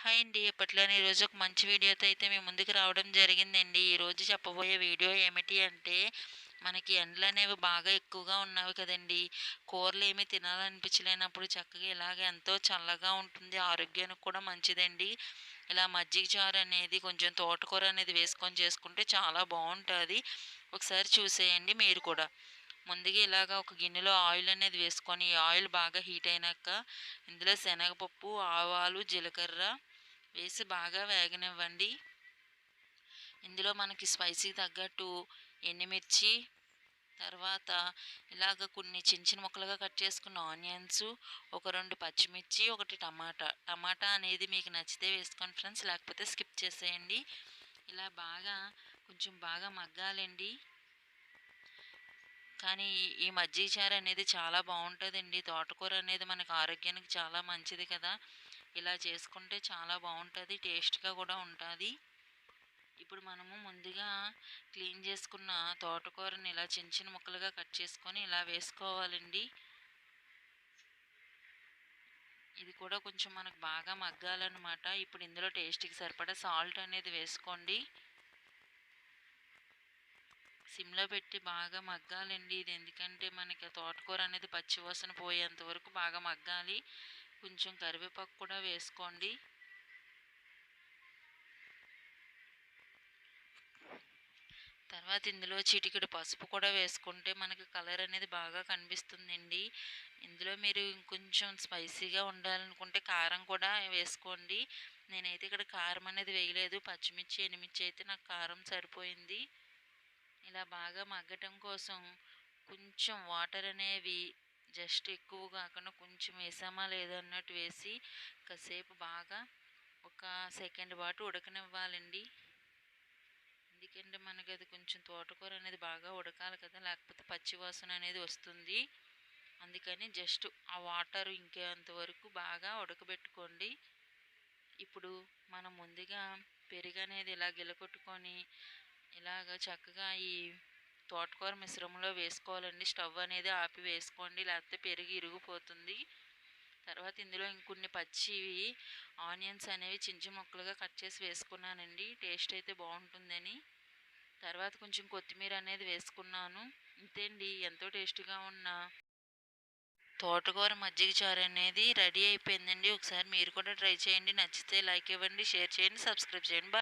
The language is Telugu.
హాయ్ అండి. ఎప్పట్లోనే ఈరోజు ఒక మంచి వీడియోతో అయితే మేము ముందుకు రావడం జరిగిందండి. ఈరోజు చెప్పబోయే వీడియో ఏమిటి అంటే మనకి ఎండలు అనేవి బాగా ఎక్కువగా ఉన్నవి కదండి. కూరలు ఏమి తినాలనిపించలేనప్పుడు చక్కగా ఇలాగ ఎంతో చల్లగా ఉంటుంది. ఆరోగ్యానికి కూడా మంచిదండి. ఇలా మజ్జిగ చారు అనేది కొంచెం తోటకూర అనేది వేసుకొని చేసుకుంటే చాలా బాగుంటుంది. ఒకసారి చూసేయండి మీరు కూడా. ముందుగా ఇలాగ ఒక గిన్నెలో ఆయిల్ అనేది వేసుకొని ఆయిల్ బాగా హీట్ అయినాక ఇందులో శనగపప్పు ఆవాలు జీలకర్ర వేసి బాగా వేగనివ్వండి. ఇందులో మనకి స్పైసీ తగ్గట్టు ఎండుమిర్చి తర్వాత ఇలాగ కొన్ని చిన్న చిన్న ముక్కలుగా కట్ చేసుకున్న ఆనియన్స్ ఒక రెండు పచ్చిమిర్చి ఒకటి టమాటా. టమాటా అనేది మీకు నచ్చితే వేసుకోండి ఫ్రెండ్స్ లేకపోతే స్కిప్ చేసేయండి. ఇలా బాగా కొంచెం బాగా మగ్గాలండి. కానీ ఈ మజ్జిగ చారు అనేది చాలా బాగుంటుందండి. తోటకూర అనేది మనకు ఆరోగ్యానికి చాలా మంచిది కదా. ఇలా చేసుకుంటే చాలా బాగుంటుంది టేస్ట్గా కూడా ఉంటుంది. ఇప్పుడు మనము ముందుగా క్లీన్ చేసుకున్న తోటకూరని ఇలా చిన్న చిన్న ముక్కలుగా కట్ చేసుకొని ఇలా వేసుకోవాలండి. ఇది కూడా కొంచెం మనకు బాగా మగ్గాలన్నమాట. ఇప్పుడు ఇందులో టేస్ట్కి సరిపడా సాల్ట్ అనేది వేసుకోండి. సిమ్లో పెట్టి బాగా మగ్గాలండి. ఇది ఎందుకంటే మనకి తోటకూర అనేది పచ్చివాసన పోయేంత వరకు బాగా మగ్గాలి. కొంచెం కరివేపాకు కూడా వేసుకోండి. తర్వాత ఇందులో చిటికెడు పసుపు కూడా వేసుకుంటే మనకి కలర్ అనేది బాగా కనిపిస్తుందండి. ఇందులో మీరు ఇంకొంచెం స్పైసీగా ఉండాలనుకుంటే కారం కూడా వేసుకోండి. నేనైతే ఇక్కడ కారం అనేది వేయలేదు. పచ్చిమిర్చి ఎనిమిర్చి అయితే నాకు కారం సరిపోయింది. ఇలా బాగా మగ్గటం కోసం కొంచెం వాటర్ అనేవి జస్ట్ ఎక్కువ కాకుండా కొంచెం వేసామా లేదన్నట్టు వేసి కాసేపు బాగా ఒక సెకండ్ పాటు ఉడకనివ్వాలండి. ఎందుకంటే మనకి అది కొంచెం తోటకూర అనేది బాగా ఉడకాలి కదా లేకపోతే పచ్చివాసన అనేది వస్తుంది. అందుకని జస్ట్ ఆ వాటర్ ఇంకేంత వరకు బాగా ఉడకబెట్టుకోండి. ఇప్పుడు మనం ముందుగా పెరుగు అనేది ఇలా గిలకొట్టుకొని ఇలాగ చక్కగా ఈ తోటకూర మిశ్రమంలో వేసుకోవాలండి. స్టవ్ అనేది ఆపి వేసుకోండి. లేకపోతే పెరిగి ఇరిగిపోతుంది. తర్వాత ఇందులో ఇంకొన్ని పచ్చివి ఆనియన్స్ అనేవి చించి ముక్కలుగా కట్ చేసి వేసుకున్నానండి. టేస్ట్ అయితే బాగుంటుందని. తర్వాత కొంచెం కొత్తిమీర అనేది వేసుకున్నాను. అండి ఎంతో టేస్టీగా ఉన్న తోటకూర మజ్జిగ చారు అనేది రెడీ అయిపోయిందండి. ఒకసారి మీరు కూడా ట్రై చేయండి. నచ్చితే లైక్ ఇవ్వండి షేర్ చేయండి సబ్స్క్రైబ్ చేయండి.